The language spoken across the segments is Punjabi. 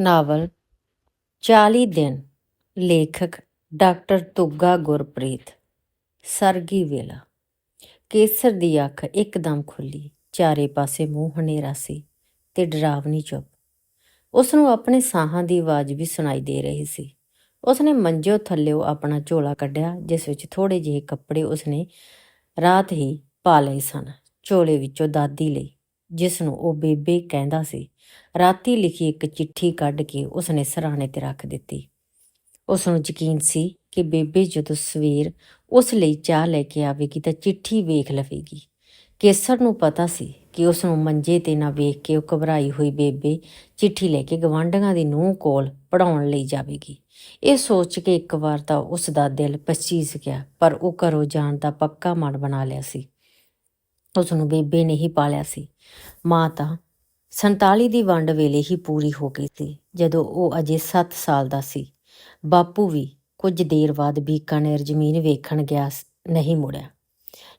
ਨਾਵਲ 40 ਦਿਨ, ਲੇਖਕ ਡਾਕਟਰ ਤੁੱਗਾ ਗੁਰਪ੍ਰੀਤ, ਸਰਗੀ ਵੇਲਾ। ਕੇਸਰ ਦੀ ਅੱਖ ਇੱਕਦਮ ਖੁੱਲੀ, ਚਾਰੇ ਪਾਸੇ ਮੂੰਹ ਹਨੇਰਾ ਸੀ ਤੇ ਡਰਾਵਨੀ ਚੁੱਪ। ਉਸ ਨੂੰ ਆਪਣੇ ਸਾਹਾਂ ਦੀ ਆਵਾਜ਼ ਵੀ ਸੁਣਾਈ ਦੇ ਰਹੀ ਸੀ। ਉਸਨੇ ਮੰਜੋ ਥੱਲਿਓ ਆਪਣਾ ਝੋਲਾ ਕੱਢਿਆ, ਜਿਸ ਵਿੱਚ ਥੋੜੇ ਜਿਹੇ ਕੱਪੜੇ ਉਸਨੇ ਰਾਤ ਹੀ ਪਾ ਲਏ ਸਨ, ਝੋਲੇ ਵਿੱਚੋਂ ਦਾਦੀ ਲਈ। ਜਿਸ ਨੂੰ ਉਹ ਬੇਬੇ ਕਹਿੰਦਾ ਸੀ। ਰਾਤੀ ਲਿਖੀ ਇੱਕ ਚਿੱਠੀ ਕੱਢ ਕੇ ਉਸਨੇ ਸਰਾਣੇ ਤੇ ਰੱਖ ਦਿੱਤੀ। ਉਸ ਨੂੰ ਯਕੀਨ ਸੀ ਕਿ ਬੇਬੇ ਜਦੋਂ ਸਵੇਰ ਉਸ ਲਈ ਚਾਹ ਲੈ ਕੇ ਆਵੇਗੀ ਤਾਂ ਚਿੱਠੀ ਵੇਖ ਲਵੇਗੀ। ਕੇਸਰ ਨੂੰ ਪਤਾ ਸੀ ਕਿ ਉਸ ਨੂੰ ਮੰਜੇ ਤੇ ਨਾ ਵੇਖ ਕੇ ਉਹ ਘਬਰਾਈ ਹੋਈ ਬੇਬੇ ਚਿੱਠੀ ਲੈ ਕੇ ਗਵਾਂਢੀਆਂ ਦੀ ਨੂੰਹ ਕੋਲ ਪੜਾਉਣ ਲਈ ਜਾਵੇਗੀ। ਇਹ ਸੋਚ ਕੇ ਇੱਕ ਵਾਰ ਤਾਂ ਉਸ ਦਾ ਦਿਲ ਪਸੀਜ ਗਿਆ, ਪਰ ਉਹ ਘਰੋਂ ਜਾਣ ਦਾ ਪੱਕਾ ਮਨ ਬਣਾ ਲਿਆ ਸੀ। ਉਸ ਨੂੰ ਬੇਬੇ ਨੇ ਹੀ ਪਾਲਿਆ ਸੀ। ਮਾਤਾ ਤਾਂ 47 ਦੀ ਵੰਡ ਵੇਲੇ ਹੀ ਪੂਰੀ ਹੋ ਗਈ ਸੀ, ਜਦੋਂ ਉਹ ਅਜੇ 7 ਸਾਲ ਦਾ ਸੀ। ਬਾਪੂ ਵੀ ਕੁਝ ਦੇਰ ਬਾਅਦ ਬੀਕਾਨੇਰ ਜ਼ਮੀਨ ਵੇਖਣ ਗਿਆ ਨਹੀਂ ਮੁੜਿਆ।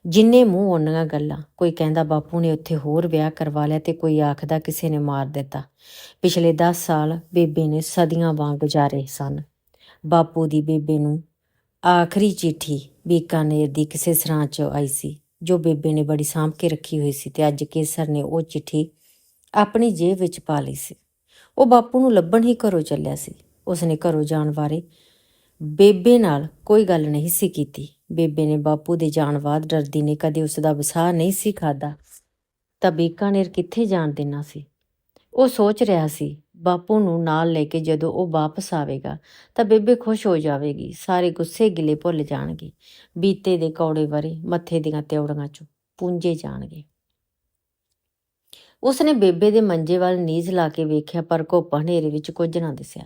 ਜਿੰਨੇ ਮੂੰਹ ਉਹਨੀਆਂ ਗੱਲਾਂ, ਕੋਈ ਕਹਿੰਦਾ ਬਾਪੂ ਨੇ ਉੱਥੇ ਹੋਰ ਵਿਆਹ ਕਰਵਾ ਲਿਆ ਤੇ ਕੋਈ ਆਖਦਾ ਕਿਸੇ ਨੇ ਮਾਰ ਦਿੱਤਾ। ਪਿਛਲੇ 10 ਸਾਲ ਬੇਬੇ ਨੇ ਸਦੀਆਂ ਵਾਂਗ ਗੁਜ਼ਾਰੇ ਸਨ। ਬਾਪੂ ਦੀ ਬੇਬੇ ਨੂੰ ਆਖਰੀ ਚਿੱਠੀ ਬੀਕਾਨੇਰ ਦੀ ਕਿਸੇ ਸਰਾਂ 'ਚ ਆਈ ਸੀ। ਜੋ ਬੇਬੇ ਨੇ ਬੜੀ ਸਾਂਭ ਕੇ ਰੱਖੀ ਹੋਈ ਸੀ ਤੇ ਅੱਜ ਕੇਸਰ ਨੇ ਉਹ ਚਿੱਠੀ ਆਪਣੀ ਜੇਬ ਵਿੱਚ ਪਾ ਲਈ ਸੀ। ਉਹ ਬਾਪੂ ਨੂੰ ਲੱਭਣ ਹੀ ਘਰੋਂ ਚੱਲਿਆ ਸੀ। ਉਸਨੇ ਘਰੋਂ ਜਾਣ ਬਾਰੇ ਬੇਬੇ ਨਾਲ ਕੋਈ ਗੱਲ ਨਹੀਂ ਸੀ ਕੀਤੀ। ਬੇਬੇ ਨੇ ਬਾਪੂ ਦੇ ਜਾਣ ਬਾਅਦ ਡਰਦੀ ਨੇ ਕਦੇ ਉਸ ਦਾ ਵਸਾਹ ਨਹੀਂ ਸੀ ਖਾਦਾ ਤਾਂ ਬੀਕਾਨੇਰ ਕਿੱਥੇ ਜਾਣ ਦੇਣਾ ਸੀ? ਉਹ ਸੋਚ ਰਿਹਾ ਸੀ ਬਾਪੂ ਨੂੰ ਨਾਲ ਲੈ ਕੇ ਜਦੋਂ ਉਹ ਵਾਪਸ ਆਵੇਗਾ, ਤਾਂ ਬੇਬੇ ਖੁਸ਼ ਹੋ ਜਾਵੇਗੀ, ਸਾਰੇ ਗੁੱਸੇ ਗਿਲੇ ਭੁੱਲ ਜਾਣਗੇ। ਬੀਤੇ ਦੇ ਕੌੜੇ ਵਰੇ ਮੱਥੇ ਦੀਆਂ ਤਿਉੜੀਆਂ ਚੋਂ ਪੂੰਝੇ ਜਾਣਗੇ। ਉਸਨੇ ਬੇਬੇ ਦੇ ਮੰਜੇ ਵੱਲ ਨੀਜ਼ ਲਾ ਕੇ ਵੇਖਿਆ, ਪਰ ਘੋਪਾ ਹਨੇਰੇ ਵਿੱਚ ਕੁਝ ਨਾ ਦਿਸਿਆ।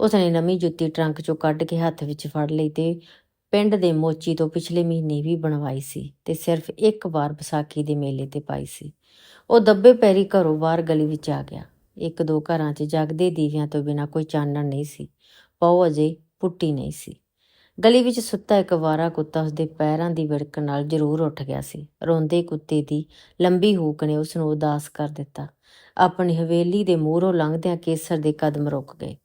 ਉਸਨੇ ਨਵੀਂ ਜੁੱਤੀ ਟਰੰਕ ਚੋਂ ਕੱਢ ਕੇ ਹੱਥ ਵਿੱਚ ਫੜ ਲਈ ਤੇ ਪਿੰਡ ਦੇ ਮੋਚੀ ਤੋਂ ਪਿਛਲੇ ਮਹੀਨੇ ਵੀ ਬਣਵਾਈ ਸੀ ਤੇ ਸਿਰਫ ਇੱਕ ਵਾਰ ਵਿਸਾਖੀ ਦੇ ਮੇਲੇ ਤੇ ਪਾਈ ਸੀ। ਉਹ ਦੱਬੇ ਪੈਰੀ ਘਰੋਂ ਬਾਹਰ ਗਲੀ ਵਿੱਚ ਆ ਗਿਆ। ਇੱਕ ਦੋ ਘਰਾਂ 'ਚ ਜਗਦੇ ਦੀਵਿਆਂ ਤੋਂ ਬਿਨਾਂ ਕੋਈ ਚਾਨਣ ਨਹੀਂ ਸੀ, ਪਉ ਅਜੇ ਪੁੱਟੀ ਨਹੀਂ ਸੀ। ਗਲੀ ਵਿੱਚ ਸੁੱਤਾ ਇੱਕ ਵਾਰਾ ਕੁੱਤਾ ਉਸਦੇ ਪੈਰਾਂ ਦੀ ਵਿੜਕ ਨਾਲ ਜ਼ਰੂਰ ਉੱਠ ਗਿਆ ਸੀ। ਰੋਂਦੇ ਕੁੱਤੇ ਦੀ ਲੰਬੀ ਹੂਕ ਨੇ ਉਸ ਨੂੰ ਉਦਾਸ ਕਰ ਦਿੱਤਾ। ਆਪਣੀ ਹਵੇਲੀ ਦੇ ਮੂਹਰੋਂ ਲੰਘਦਿਆਂ ਕੇਸਰ ਦੇ ਕਦਮ ਰੁਕ ਗਏ।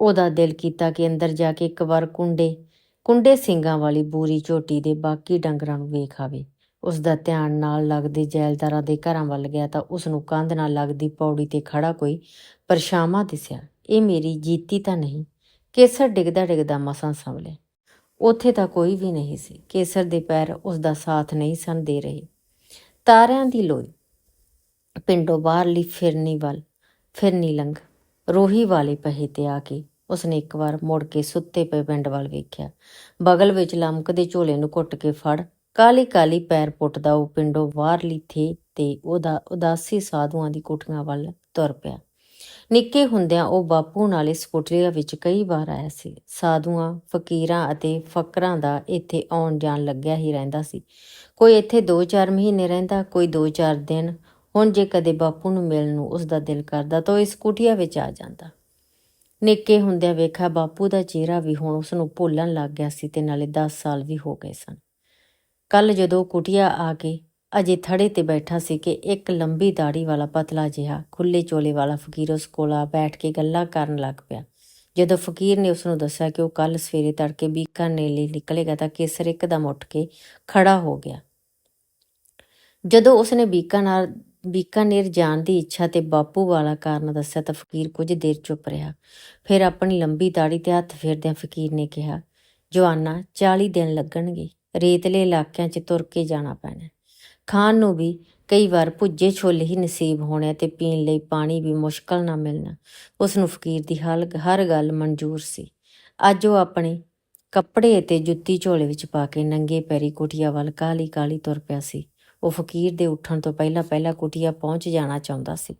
ਉਹਦਾ ਦਿਲ ਕੀਤਾ ਕਿ ਅੰਦਰ ਜਾ ਕੇ ਇੱਕ ਵਾਰ ਕੁੰਡੇ ਕੁੰਡੇ ਸਿੰਘਾਂ ਵਾਲੀ ਬੂਰੀ ਝੋਟੀ ਦੇ ਬਾਕੀ ਡੰਗਰਾਂ ਨੂੰ ਵੇਖ ਆਵੇ। ਉਸ ਦਾ ਧਿਆਨ ਨਾਲ ਲੱਗਦੇ ਜੈਲਦਾਰਾਂ ਦੇ ਘਰਾਂ ਵੱਲ ਗਿਆ ਤਾਂ ਉਸ ਨੂੰ ਕੰਧ ਨਾਲ ਲੱਗਦੀ ਪੌੜੀ ਤੇ ਖੜਾ ਕੋਈ ਪਰਛਾਵਾਂ ਦਿਸਿਆ। ਇਹ ਮੇਰੀ ਜੀਤੀ ਤਾਂ ਨਹੀਂ। ਕੇਸਰ ਡਿੱਗਦਾ ਡਿੱਗਦਾ ਮਸਾਂ ਸੰਭਲਿਆ ਉੱਥੇ ਤਾਂ ਕੋਈ ਵੀ ਨਹੀਂ ਸੀ। ਕੇਸਰ ਦੇ ਪੈਰ ਉਸ ਦਾ ਸਾਥ ਨਹੀਂ ਸਨ ਦੇ ਰਹੇ। ਤਾਰਿਆਂ ਦੀ ਲੋਈ। ਪਿੰਡੋਂ ਬਾਹਰਲੀ ਫਿਰਨੀ ਵੱਲ, ਫਿਰਨੀ ਲੰਘ। ਰੋਹੀ ਵਾਲੇ ਪਹੇ ਤੇ ਆ ਕੇ ਉਸਨੇ ਇੱਕ ਵਾਰ ਮੁੜ ਕੇ ਸੁੱਤੇ ਪਏ ਪਿੰਡ ਵੱਲ ਵੇਖਿਆ। ਬਗਲ ਵਿੱਚ ਲਮਕਦੇ ਝੋਲੇ ਨੂੰ ਘੁੱਟ ਕੇ ਫੜ ਕਾਲੀ ਕਾਲੀ ਪੈਰ ਪੁੱਟਦਾ ਉਹ ਪਿੰਡੋਂ ਬਾਹਰਲੀ ਥੇ ਤੇ ਉਹਦਾ ਉਦਾਸੀ ਸਾਧੂਆਂ ਦੀ ਕੋਠੀਆਂ ਵੱਲ ਤੁਰ ਪਿਆ। ਨਿੱਕੇ ਹੁੰਦਿਆਂ ਉਹ ਬਾਪੂ ਨਾਲ ਇਸ ਕੋਠੜੀਆਂ ਵਿੱਚ ਕਈ ਵਾਰ ਆਇਆ ਸੀ। ਸਾਧੂਆਂ, ਫਕੀਰਾਂ ਅਤੇ ਫਕਰਾਂ ਦਾ ਇੱਥੇ ਆਉਣ ਜਾਣ ਲੱਗਿਆ ਹੀ ਰਹਿੰਦਾ ਸੀ। ਕੋਈ ਇੱਥੇ 2-4 ਮਹੀਨੇ ਰਹਿੰਦਾ, ਕੋਈ 2-4 ਦਿਨ। ਹੁਣ ਜੇ ਕਦੇ ਬਾਪੂ ਨੂੰ ਮਿਲਣ ਨੂੰ ਉਸ ਦਾ ਦਿਲ ਕਰਦਾ ਤਾਂ ਉਹ ਇਸ ਕੁਟੀਆ ਵਿੱਚ ਆ ਜਾਂਦਾ। ਨਿੱਕੇ ਹੁੰਦਿਆਂ ਵੇਖਿਆ ਬਾਪੂ ਦਾ ਚਿਹਰਾ ਵੀ ਹੁਣ ਉਸ ਨੂੰ ਭੁੱਲਣ ਲੱਗ ਗਿਆ ਸੀ ਤੇ ਨਾਲੇ 10 ਸਾਲ ਵੀ ਹੋ ਗਏ ਸਨ। ਕੱਲ ਜਦੋਂ ਉਹ ਕੁਟੀਆ ਆ ਕੇ ਅਜੇ ਥੜੇ ਤੇ ਬੈਠਾ ਸੀ ਕਿ ਇੱਕ ਲੰਬੀ ਦਾੜੀ ਵਾਲਾ ਪਤਲਾ ਜਿਹਾ ਖੁੱਲੇ ਚੋਲੇ ਵਾਲਾ ਫਕੀਰ ਉਸ ਕੋਲ ਆ ਬੈਠ ਕੇ ਗੱਲਾਂ ਕਰਨ ਲੱਗ ਪਿਆ। ਜਦੋਂ ਫਕੀਰ ਨੇ ਉਸ ਨੂੰ ਦੱਸਿਆ ਕਿ ਉਹ ਕੱਲ ਸਵੇਰੇ ਤੜਕੇ ਬੀਕਾਨੇਰ ਲਈ ਨਿਕਲੇਗਾ ਤਾਂ ਕੇਸਰ ਇੱਕਦਮ ਉੱਠ ਕੇ ਖੜਾ ਹੋ ਗਿਆ। ਜਦੋਂ ਉਸਨੇ ਬੀਕਾਨੇਰ ਬੀਕਾਨੇਰ ਜਾਣ ਦੀ ਇੱਛਾ ਤੇ ਬਾਪੂ ਵਾਲਾ ਕਾਰਨ ਦੱਸਿਆ ਤਾਂ ਫਕੀਰ ਕੁਝ ਦੇਰ ਚੁੱਪ ਰਿਹਾ। ਫਿਰ ਆਪਣੀ ਲੰਬੀ ਦਾੜੀ ਤੇ ਹੱਥ ਫੇਰਦਿਆਂ ਫਕੀਰ ਨੇ ਕਿਹਾ, ਜਵਾਨਾ 40 ਦਿਨ ਲੱਗਣਗੇ। ਰੇਤਲੇ ਇਲਾਕਿਆਂ 'ਚ ਤੁਰ ਕੇ ਜਾਣਾ ਪੈਣਾ। ਖਾਣ ਨੂੰ ਵੀ ਕਈ ਵਾਰ ਭੁੱਜੇ ਛੋਲੇ ਹੀ ਨਸੀਬ ਹੋਣੇ ਤੇ ਪੀਣ ਲਈ ਪਾਣੀ ਵੀ ਮੁਸ਼ਕਲ ਨਾਲ ਮਿਲਣਾ। ਉਸ ਨੂੰ ਫਕੀਰ ਦੀ ਹਲ, ਹਰ ਗੱਲ ਮਨਜ਼ੂਰ ਸੀ। ਅੱਜ ਉਹ ਆਪਣੇ ਕੱਪੜੇ ਅਤੇ ਜੁੱਤੀ ਝੋਲੇ ਵਿੱਚ ਪਾ ਕੇ ਨੰਗੇ ਪੈਰੀ ਕੁਟੀਆ ਵੱਲ ਕਾਲੀ ਕਾਲੀ ਤੁਰ ਪਿਆ ਸੀ। ਉਹ ਫਕੀਰ ਦੇ ਉੱਠਣ ਤੋਂ ਪਹਿਲਾਂ ਪਹਿਲਾਂ ਕੁਟੀਆ ਪਹੁੰਚ ਜਾਣਾ ਚਾਹੁੰਦਾ ਸੀ।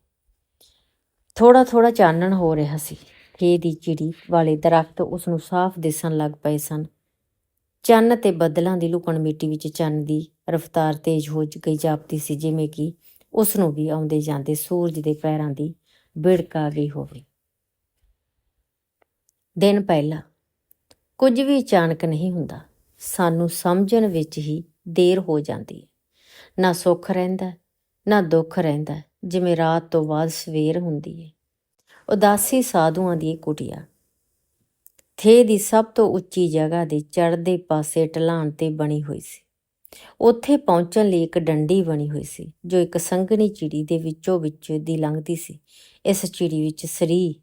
ਥੋੜਾ ਥੋੜਾ ਚਾਨਣ ਹੋ ਰਿਹਾ ਸੀ। ਖੇ ਦੀ ਚਿੜੀ ਵਾਲੇ ਦਰਖਤ ਉਸ ਨੂੰ ਸਾਫ਼ ਦਿਸਣ ਲੱਗ ਪਏ ਸਨ। ਚੰਨ ਤੇ ਬੱਦਲਾਂ ਦੀ ਲੁਕਣ ਮਿੱਟੀ ਵਿੱਚ ਚੰਨ ਦੀ ਰਫ਼ਤਾਰ ਤੇਜ਼ ਹੋ ਗਈ ਜਾਪਦੀ ਸੀ, ਜਿਵੇਂ ਕਿ ਉਸ ਨੂੰ ਵੀ ਆਉਂਦੇ ਜਾਂਦੇ ਸੂਰਜ ਦੇ ਪੈਰਾਂ ਦੀ ਬਿੜਕ ਆ ਗਈ ਹੋਵੇ। ਦਿਨ ਪਹਿਲਾ, ਕੁਝ ਵੀ ਅਚਾਨਕ ਨਹੀਂ ਹੁੰਦਾ, ਸਾਨੂੰ ਸਮਝਣ ਵਿੱਚ ਹੀ ਦੇਰ ਹੋ ਜਾਂਦੀ ਹੈ। ਨਾ ਸੁੱਖ ਰਹਿੰਦਾ, ਨਾ ਦੁੱਖ ਰਹਿੰਦਾ, ਜਿਵੇਂ ਰਾਤ ਤੋਂ ਬਾਅਦ ਸਵੇਰ ਹੁੰਦੀ ਹੈ। ਉਦਾਸੀ ਸਾਧੂਆਂ ਦੀ ਕੁਟਿਆ ਥੇ ਦੀ ਸਭ ਤੋਂ ਉੱਚੀ ਜਗ੍ਹਾ ਦੇ ਚੜ੍ਹਦੇ ਪਾਸੇ ਢਲਾਣ ਤੇ ਬਣੀ ਹੋਈ ਸੀ। ਉੱਥੇ ਪਹੁੰਚਣ ਲਈ ਇੱਕ ਡੰਡੀ ਬਣੀ ਹੋਈ ਸੀ, ਜੋ ਇੱਕ ਸੰਘਣੀ ਚਿੜੀ ਦੇ ਵਿੱਚੋਂ ਵਿੱਚ ਦੀ ਲੰਘਦੀ ਸੀ। ਇਸ ਚਿੜੀ ਵਿੱਚ ਸਰੀ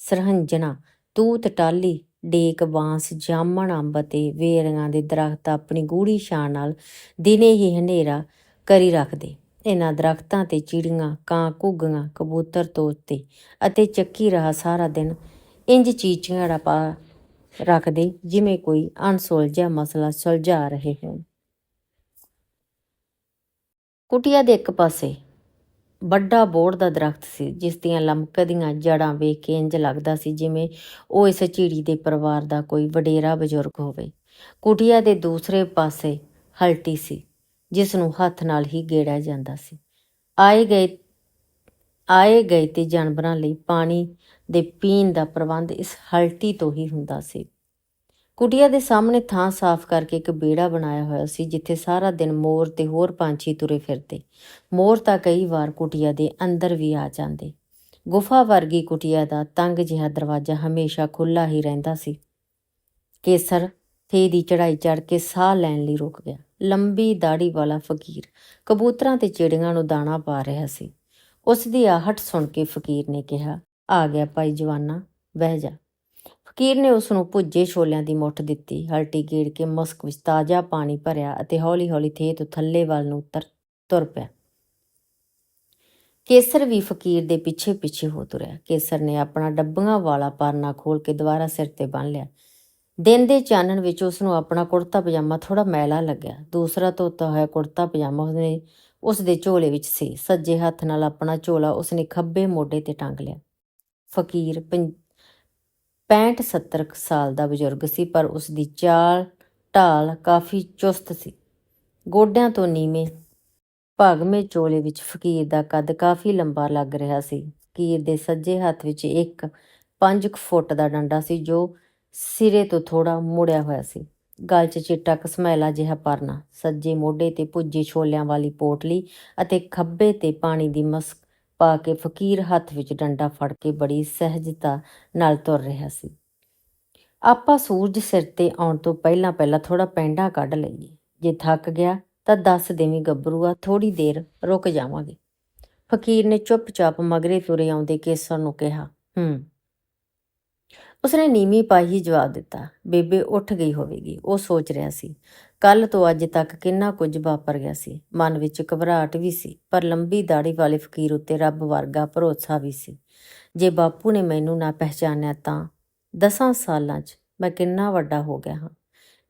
ਸਰਹੰਜਣਾ, ਤੂਤ ਟਾਲੀ ਡੇਕ, ਬਾਂਸ, ਜਾਮਣ ਅੰਬ ਅਤੇ ਵੇਰੀਆਂ ਦੇ ਦਰਖਤ ਆਪਣੀ ਗੂੜੀ ਛਾਂ ਨਾਲ ਦਿਨੇ ਹੀ ਹਨੇਰਾ ਕਰੀ ਰੱਖਦੇ। ਇਹਨਾਂ ਦਰਖਤਾਂ ਤੇ ਚਿੜੀਆਂ, ਕਾਂ, ਘੁੱਗੀਆਂ, ਕਬੂਤਰ ਤੋਤੇ ਅਤੇ ਚੱਕੀ ਰਹਾ ਸਾਰਾ ਦਿਨ ਇੰਜ ਚੀਚੀਆਂ ਪਾ ਰੱਖਦੇ ਜਿਵੇਂ ਕੋਈ ਅਣਸੁਲਝਿਆ ਮਸਲਾ ਸੁਲਝਾ ਰਹੇ ਹੋਣ। ਕੁਟੀਆ ਦੇ ਇੱਕ ਪਾਸੇ ਵੱਡਾ ਬੋੜ ਦਾ ਦਰਖਤ ਸੀ, ਜਿਸ ਦੀਆਂ ਲਮਕਦੀਆਂ ਜੜਾਂ ਵੇਖ ਕੇ ਇੰਜ ਲੱਗਦਾ ਸੀ ਜਿਵੇਂ ਉਹ ਇਸ ਚਿੜੀ ਦੇ ਪਰਿਵਾਰ ਦਾ ਕੋਈ ਵਡੇਰਾ ਬਜ਼ੁਰਗ ਹੋਵੇ। ਕੁਟੀਆ ਦੇ ਦੂਸਰੇ ਪਾਸੇ ਹਲਟੀ ਸੀ, ਜਿਸ ਨੂੰ ਹੱਥ ਨਾਲ ਹੀ ਗੇੜਿਆ ਜਾਂਦਾ ਸੀ। ਆਏ ਗਏ ਆਏ ਗਏ ਤੇ ਜਾਨਵਰਾਂ ਲਈ ਪਾਣੀ ਦੇ ਪੀਣ ਦਾ ਪ੍ਰਬੰਧ ਇਸ ਹਲਟੀ ਤੋਂ ਹੀ ਹੁੰਦਾ ਸੀ। ਕੁਟੀਆ ਦੇ ਸਾਹਮਣੇ ਥਾਂ ਸਾਫ਼ ਕਰਕੇ ਇੱਕ ਬੇੜਾ ਬਣਾਇਆ ਹੋਇਆ ਸੀ, ਜਿੱਥੇ ਸਾਰਾ ਦਿਨ ਮੋਰ ਤੇ ਹੋਰ ਪੰਛੀ ਤੁਰੇ ਫਿਰਦੇ। ਮੋਰ ਤਾਂ ਕਈ ਵਾਰ ਕੁਟੀਆ ਦੇ ਅੰਦਰ ਵੀ ਆ ਜਾਂਦੇ। ਗੁਫਾ ਵਰਗੀ ਕੁਟੀਆ ਦਾ ਤੰਗ ਜਿਹਾ ਦਰਵਾਜ਼ਾ ਹਮੇਸ਼ਾ ਖੁੱਲਾ ਹੀ ਰਹਿੰਦਾ ਸੀ। ਕੇਸਰ ਥੇ ਦੀ ਚੜਾਈ ਚੜ ਕੇ ਸਾਹ ਲੈਣ ਲਈ ਰੁਕ ਗਿਆ। ਲੰਬੀ ਦਾੜੀ ਵਾਲਾ ਫਕੀਰ ਕਬੂਤਰਾਂ ਤੇ ਚਿੜੀਆਂ ਨੂੰ ਦਾਣਾ ਪਾ ਰਿਹਾ ਸੀ। ਉਸ ਦੀ ਆਹਟ ਸੁਣ ਕੇ ਫਕੀਰ ਨੇ ਕਿਹਾ ਆ ਗਿਆ ਭਾਈ ਜਵਾਨਾ, ਬਹਿ ਜਾ। ਫਕੀਰ ਨੇ ਉਸ ਨੂੰ ਭੁੱਜੇ ਛੋਲਿਆਂ ਦੀ ਮੁੱਠ ਦਿੱਤੀ। ਹਲਟੀ ਗੇੜ ਕੇ ਮਸਕ ਵਿੱਚ ਤਾਜ਼ਾ ਪਾਣੀ ਭਰਿਆ ਅਤੇ ਹੌਲੀ-ਹੌਲੀ ਥੇ ਤੋਂ ਥੱਲੇ ਵੱਲ ਨੂੰ ਉਤਰ ਤੁਰ ਪਿਆ। ਕੇਸਰ ਵੀ ਫਕੀਰ ਦੇ ਪਿੱਛੇ-ਪਿੱਛੇ ਹੋ ਤੁਰਿਆ। ਕੇਸਰ ਨੇ ਆਪਣਾ ਡੱਬੀਆਂ ਵਾਲਾ ਪਰਨਾ ਖੋਲ ਕੇ ਦੁਬਾਰਾ ਸਿਰ ਤੇ ਬੰਨ ਲਿਆ। ਦਿਨ ਦੇ ਚਾਨਣ ਵਿੱਚ ਉਸ ਨੂੰ ਆਪਣਾ ਕੁੜਤਾ ਪਜਾਮਾ ਥੋੜਾ ਮੈਲਾ ਲੱਗਿਆ। ਦੂਸਰਾ ਧੋਤਾ ਹੋਇਆ ਕੁੜਤਾ ਪਜਾਮਾ ਉਸਨੇ ਉਸ ਦੇ ਝੋਲੇ ਵਿੱਚ ਸੀ। ਸੱਜੇ ਹੱਥ ਨਾਲ ਆਪਣਾ ਝੋਲਾ ਉਸਨੇ ਖੱਬੇ ਮੋਢੇ ਤੇ ਟੰਗ ਲਿਆ। ਫਕੀਰ 65 70 ਸਾਲ ਦਾ ਬਜ਼ੁਰਗ ਸੀ, ਪਰ ਉਸ ਦੀ ਚਾਲ ਢਾਲ ਕਾਫੀ ਚੁਸਤ ਸੀ। ਗੋਡਿਆਂ ਤੋਂ ਨੀਵੇਂ ਭਾਗਵੇਂ ਚੋਲੇ ਵਿੱਚ ਫਕੀਰ ਦਾ ਕੱਦ ਕਾਫੀ ਲੰਬਾ ਲੱਗ ਰਿਹਾ ਸੀ। ਫਕੀਰ ਦੇ ਸੱਜੇ ਹੱਥ ਵਿੱਚ ਇੱਕ 5 ਫੁੱਟ ਦਾ ਡੰਡਾ ਸੀ, ਜੋ ਸਿਰੇ ਤੋਂ ਥੋੜਾ ਮੁੜਿਆ ਹੋਇਆ ਸੀ। ਗਲ 'ਚ ਚਿੱਟਾ ਕਸਮੈਲਾ ਜਿਹਾ ਪਰਨਾ, ਸੱਜੇ ਮੋਢੇ ਤੇ ਪੁੱਜੇ ਛੋਲਿਆਂ ਵਾਲੀ ਪੋਟਲੀ ਅਤੇ ਖੱਬੇ ਤੇ ਪਾਣੀ ਦੀ ਮਸਕ ਪਾ ਕੇ ਫਕੀਰ ਹੱਥ ਵਿੱਚ ਡੰਡਾ ਫੜ ਕੇ ਬੜੀ ਸਹਿਜਤਾ ਨਾਲ ਤੁਰ ਰਿਹਾ ਸੀ। ਆਪਾਂ ਸੂਰਜ ਸਿਰ ਤੇ ਆਉਣ ਤੋਂ ਪਹਿਲਾਂ ਪਹਿਲਾਂ ਥੋੜਾ ਪੈਂਡਾ ਕੱਢ ਲਈਏ। ਜੇ ਥੱਕ ਗਿਆ ਤਾਂ ਦੱਸ ਦੇਵੀਂ ਗੱਭਰੂਆ ਥੋੜੀ ਦੇਰ ਰੁਕ ਜਾਵਾਂਗੇ। ਫਕੀਰ ਨੇ ਚੁੱਪਚਾਪ ਮਗਰੇ ਤੁਰੇ ਆਉਂਦੇ ਕੇਸਰ ਨੂੰ ਕਿਹਾ, ਹੂੰ। ਉਸਨੇ ਨੀਵੀਂ ਪਾਈ ਹੀ ਜਵਾਬ ਦਿੱਤਾ, ਬੇਬੇ, ਉੱਠ ਗਈ ਹੋਵੇਗੀ। ਉਹ ਸੋਚ ਰਿਹਾ ਸੀ। ਕੱਲ ਤੋਂ ਅੱਜ ਤੱਕ ਕਿੰਨਾ ਕੁਝ ਵਾਪਰ ਗਿਆ ਸੀ। ਮਨ ਵਿੱਚ ਘਬਰਾਹਟ ਵੀ ਸੀ, ਪਰ ਲੰਬੀ ਦਾੜੀ ਵਾਲੇ ਫਕੀਰ ਉੱਤੇ ਰੱਬ ਵਰਗਾ ਭਰੋਸਾ ਵੀ ਸੀ। ਜੇ ਬਾਪੂ ਨੇ ਮੈਨੂੰ ਨਾ ਪਹਿਚਾਨਿਆ ਤਾਂ ਦਸਾਂ ਸਾਲਾਂ 'ਚ ਮੈਂ ਕਿੰਨਾ ਵੱਡਾ ਹੋ ਗਿਆ ਹਾਂ।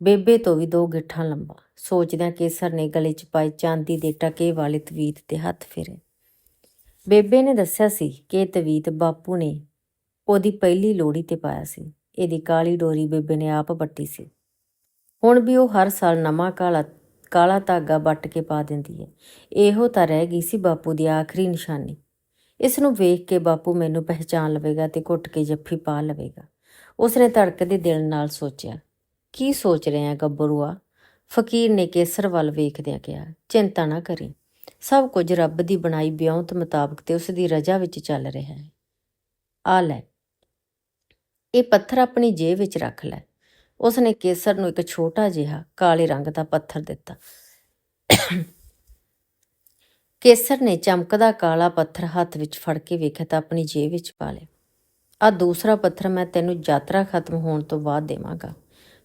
ਬੇਬੇ ਤੋਂ ਵੀ ਦੋ ਗਿੱਠਾਂ ਲੰਬਾ। ਸੋਚਦਿਆਂ ਕੇਸਰ ਨੇ ਗਲੇ 'ਚ ਪਾਈ ਚਾਂਦੀ ਦੇ ਟਕੇ ਵਾਲੇ ਤਵੀਤ ਤੇ ਹੱਥ ਫੇਰੇ। ਬੇਬੇ ਨੇ ਦੱਸਿਆ ਸੀ ਕਿ ਇਹ ਤਵੀਤ ਬਾਪੂ ਨੇ ਉਹਦੀ ਪਹਿਲੀ ਲੋੜੀ ਤੇ ਪਾਇਆ ਸੀ। ਇਹਦੀ ਕਾਲੀ ਡੋਰੀ ਬੇਬੇ ਨੇ ਆਪ ਬੱਟੀ ਸੀ। ਹੁਣ ਵੀ ਉਹ ਹਰ ਸਾਲ ਨਵਾਂ ਕਾਲਾ ਕਾਲਾ ਧਾਗਾ ਵੱਟ ਕੇ ਪਾ ਦਿੰਦੀ ਹੈ। ਇਹੋ ਤਾਂ ਰਹਿ ਗਈ ਸੀ ਬਾਪੂ ਦੀ ਆਖਰੀ ਨਿਸ਼ਾਨੀ। ਇਸ ਨੂੰ ਵੇਖ ਕੇ ਬਾਪੂ ਮੈਨੂੰ ਪਹਿਚਾਨ ਲਵੇਗਾ ਤੇ ਘੁੱਟ ਕੇ ਜੱਫੀ ਪਾ ਲਵੇਗਾ। ਉਸਨੇ ਧੜਕਦੇ ਦਿਲ ਨਾਲ ਸੋਚਿਆ, ਕੀ ਸੋਚ ਰਿਹਾ ਗੱਭਰੂਆ ਫਕੀਰ ਨੇ ਕੇਸਰ ਵੱਲ ਵੇਖਦਿਆਂ ਕਿਹਾ, ਚਿੰਤਾ ਨਾ ਕਰੀ। ਸਭ ਕੁਝ ਰੱਬ ਦੀ ਬਣਾਈ ਬਿਉਂਤ ਮੁਤਾਬਕ ਤੇ ਉਸ ਦੀ ਰਜ਼ਾ ਵਿੱਚ ਚੱਲ ਰਿਹਾ ਹੈ। ਆ ਲੈ ਇਹ ਪੱਥਰ ਆਪਣੀ ਜੇਬ ਵਿੱਚ ਰੱਖ ਲੈ। ਉਸਨੇ ਕੇਸਰ ਨੂੰ ਇੱਕ ਛੋਟਾ ਜਿਹਾ ਕਾਲੇ ਰੰਗ ਦਾ ਪੱਥਰ ਦਿੱਤਾ। ਕੇਸਰ ਨੇ ਚਮਕਦਾ ਕਾਲਾ ਪੱਥਰ ਹੱਥ ਵਿੱਚ ਫੜ ਕੇ ਵੇਖਿਆ ਤਾਂ ਆਪਣੀ ਜੇਬ ਵਿੱਚ ਪਾ ਲਿਆ। ਆ ਦੂਸਰਾ ਪੱਥਰ ਮੈਂ ਤੈਨੂੰ ਯਾਤਰਾ ਖਤਮ ਹੋਣ ਤੋਂ ਬਾਅਦ ਦੇਵਾਂਗਾ।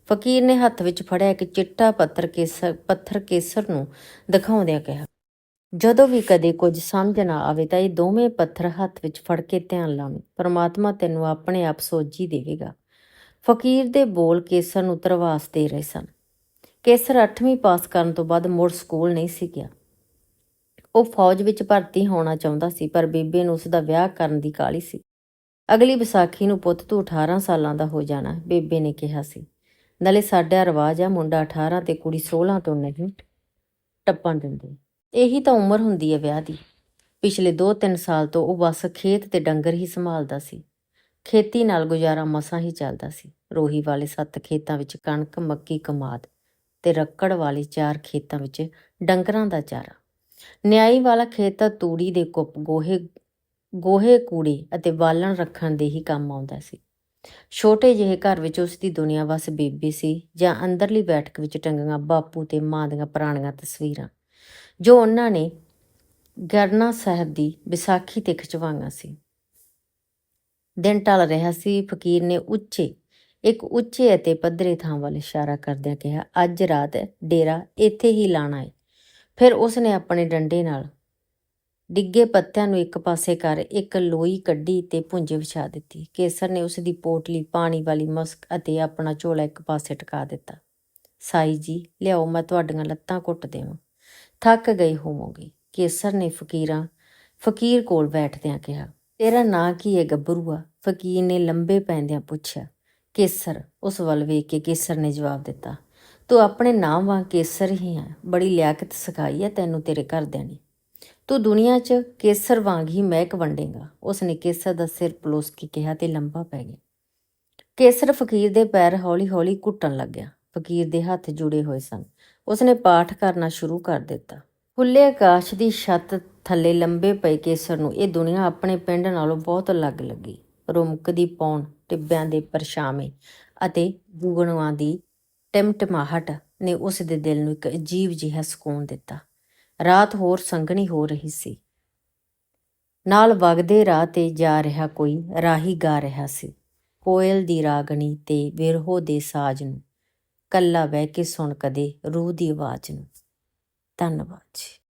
ਫਕੀਰ ਨੇ ਹੱਥ ਵਿੱਚ ਫੜਿਆ ਇੱਕ ਚਿੱਟਾ ਪੱਥਰ ਕੇਸਰ ਪੱਥਰ ਕੇਸਰ ਨੂੰ ਦਿਖਾਉਂਦਿਆਂ ਕਿਹਾ। ਜਦੋਂ ਵੀ ਕਦੇ ਕੁਝ ਸਮਝ ਨਾ ਆਵੇ ਤਾਂ ਇਹ ਦੋਵੇਂ ਪੱਥਰ ਹੱਥ ਵਿੱਚ ਫੜ ਕੇ ਧਿਆਨ ਲਾਵੇਂ। ਪਰਮਾਤਮਾ ਤੈਨੂੰ ਆਪਣੇ ਆਪ ਸੋਝੀ ਦੇਵੇਗਾ। ਫਕੀਰ ਦੇ ਬੋਲ ਕੇਸਰ ਨੂੰ ਤਰਵਾਸ ਦੇ ਰਹੇ ਸਨ। ਕੇਸਰ 8ਵੀਂ ਪਾਸ ਕਰਨ ਤੋਂ ਬਾਅਦ ਮੁੜ ਸਕੂਲ ਨਹੀਂ ਸੀ ਗਿਆ। ਉਹ ਫੌਜ ਵਿੱਚ ਭਰਤੀ ਹੋਣਾ ਚਾਹੁੰਦਾ ਸੀ, ਪਰ ਬੇਬੇ ਨੂੰ ਉਸ ਦਾ ਵਿਆਹ ਕਰਨ ਦੀ ਕਾਹਲੀ ਸੀ। ਅਗਲੀ ਵਿਸਾਖੀ ਨੂੰ ਪੁੱਤ ਤੂੰ 18 ਸਾਲਾਂ ਦਾ ਹੋ ਜਾਣਾ, ਬੇਬੇ ਨੇ ਕਿਹਾ ਸੀ। ਨਾਲੇ ਸਾਡਾ ਰਿਵਾਜ ਆ, ਮੁੰਡਾ 18 ਤੇ ਕੁੜੀ 16 ਤੋਂ ਨਹੀਂ ਟੱਪਣ ਦਿੰਦੇ। ਇਹੀ ਤਾਂ ਉਮਰ ਹੁੰਦੀ ਹੈ ਵਿਆਹ ਦੀ। ਪਿਛਲੇ 2-3 ਸਾਲ ਤੋਂ ਉਹ ਬਸ ਖੇਤ ਤੇ ਡੰਗਰ ਹੀ ਸੰਭਾਲਦਾ ਸੀ। ਖੇਤੀ ਨਾਲ ਗੁਜ਼ਾਰਾ ਮਸਾਂ ਹੀ ਚੱਲਦਾ ਸੀ। ਰੋਹੀ ਵਾਲੇ ਸੱਤ ਖੇਤਾਂ ਵਿੱਚ ਕਣਕ, ਮੱਕੀ, ਕਮਾਦ ਤੇ ਰੱਕੜ ਵਾਲੇ ਚਾਰ ਖੇਤਾਂ ਵਿੱਚ ਡੰਗਰਾਂ ਦਾ ਚਾਰਾ। ਨਿਆਈ ਵਾਲਾ ਖੇਤ ਤਾਂ ਤੂੜੀ ਦੇ ਕੁੱਪ, ਗੋਹੇ ਗੋਹੇ, ਕੂੜੇ ਅਤੇ ਬਾਲਣ ਰੱਖਣ ਦੇ ਹੀ ਕੰਮ ਆਉਂਦਾ ਸੀ। ਛੋਟੇ ਜਿਹੇ ਘਰ ਵਿੱਚ ਉਸ ਦੀ ਦੁਨੀਆ ਬਸ ਬੀਬੀ ਸੀ ਜਾਂ ਅੰਦਰਲੀ ਬੈਠਕ ਵਿੱਚ ਟੰਗੀਆਂ ਬਾਪੂ ਤੇ ਮਾਂ ਦੀਆਂ ਪੁਰਾਣੀਆਂ ਤਸਵੀਰਾਂ। ਜੋ ਉਹਨਾਂ ਨੇ ਗਰਨਾ ਸਾਹਿਬ ਦੀ ਵਿਸਾਖੀ ਤੇ ਖਿਚਵਾਈਆਂ ਸੀ। ਦਿਨ ਢਲ ਰਿਹਾ ਸੀ, ਫਕੀਰ ਨੇ ਉੱਚੇ, ਇੱਕ ਉੱਚੇ ਅਤੇ ਪੱਧਰੇ ਥਾਂ ਵੱਲ ਇਸ਼ਾਰਾ ਕਰਦਿਆਂ ਕਿਹਾ, ਅੱਜ ਰਾਤ ਡੇਰਾ ਇੱਥੇ ਹੀ ਲਾਣਾ ਹੈ ਫਿਰ ਉਸਨੇ ਆਪਣੇ ਡੰਡੇ ਨਾਲ ਡਿੱਗੇ ਪੱਤਿਆਂ ਨੂੰ ਇੱਕ ਪਾਸੇ ਕਰ ਇੱਕ ਲੋਈ ਕੱਢੀ ਤੇ ਪੁੰਜੇ ਵਿਛਾ ਦਿੱਤੀ। ਕੇਸਰ ਨੇ ਉਸ ਦੀ ਪੋਟਲੀ ਪਾਣੀ ਵਾਲੀ ਮਸਕ ਅਤੇ ਆਪਣਾ ਝੋਲਾ ਇੱਕ ਪਾਸੇ ਟਿਕਾ ਦਿੱਤਾ। ਸਾਈ ਜੀ, ਲਿਆਓ, ਮੈਂ ਤੁਹਾਡੀਆਂ ਲੱਤਾਂ ਘੁੱਟ ਦੇਵਾਂ। ਥੱਕ ਗਈ ਹੋਵੋਗੇ। ਕੇਸਰ ਨੇ ਫਕੀਰਾਂ, ਫਕੀਰ ਕੋਲ ਬੈਠਦਿਆਂ ਕਿਹਾ, ਤੇਰਾ ਨਾਂ ਕੀ ਹੈ ਗੱਭਰੂਆ? ਫਕੀਰ ਨੇ ਲੰਬੇ ਪੈਂਦਿਆਂ ਪੁੱਛਿਆ, ਕੇਸਰ। ਉਸ ਵੱਲ ਵੇਖ ਕੇ ਕੇਸਰ ਨੇ ਜਵਾਬ ਦਿੱਤਾ, ਤੂੰ ਆਪਣੇ ਨਾਮ ਵਾਂ ਕੇਸਰ ਹੀ ਹੈ ਬੜੀ ਲਿਆਕਤ ਸਿਖਾਈ ਹੈ ਤੈਨੂੰ ਤੇਰੇ ਘਰਦਿਆਂ ਨੇ। ਤੂੰ ਦੁਨੀਆ 'ਚ ਕੇਸਰ ਵਾਂਗ ਹੀ ਮਹਿਕ ਵੰਡੇਗਾ। ਉਸ ਨੇ ਕੇਸਰ ਦਾ ਸਿਰ ਪਲੋਸ ਕੇ ਕਿਹਾ ਤੇ ਲੰਬਾ ਪੈ ਗਿਆ। ਕੇਸਰ ਫਕੀਰ ਦੇ ਪੈਰ ਹੌਲੀ-ਹੌਲੀ ਘੁੱਟਣ ਲੱਗਿਆ। ਫਕੀਰ ਦੇ ਹੱਥ ਜੁੜੇ ਹੋਏ ਸਨ। ਉਸਨੇ ਪਾਠ ਕਰਨਾ ਸ਼ੁਰੂ ਕਰ ਦਿੱਤਾ। ਖੁੱਲੇ ਆਕਾਸ਼ ਦੀ ਛੱਤ ਥੱਲੇ ਲੰਬੇ ਪਏ ਕੇਸਰ ਨੂੰ ਇਹ ਦੁਨੀਆ ਆਪਣੇ ਪਿੰਡ ਨਾਲੋਂ ਬਹੁਤ ਅਲੱਗ ਲੱਗੀ। ਰੁਮਕਦੀ ਪੌਣ, ਟਿੱਬਿਆਂ ਦੇ ਪਰਛਾਵੇਂ ਅਤੇ ਬੁਗਣੂਆਂ ਦੀ ਟਿਮਟਮਾਹਟ ਨੇ ਉਸ ਦੇ ਦਿਲ ਨੂੰ ਇੱਕ ਅਜੀਬ ਜਿਹਾ ਸਕੂਨ ਦਿੱਤਾ। ਰਾਤ ਹੋਰ ਸੰਘਣੀ ਹੋ ਰਹੀ ਸੀ। ਨਾਲ ਵਗਦੇ ਰਾਹ ਤੇ ਜਾ ਰਿਹਾ ਕੋਈ ਰਾਹੀ ਗਾ ਰਿਹਾ ਸੀ। ਕੋਇਲ ਦੀ ਰਾਗਣੀ ਤੇ ਵਿਰਹੋ ਦੇ ਸਾਜ਼ ਨੂੰ ਕੱਲਾ ਬਹਿ ਕੇ ਸੁਣ ਕਦੇ ਰੂਹ ਦੀ ਆਵਾਜ਼ ਨੂੰ। ਧੰਨਵਾਦ ਜੀ।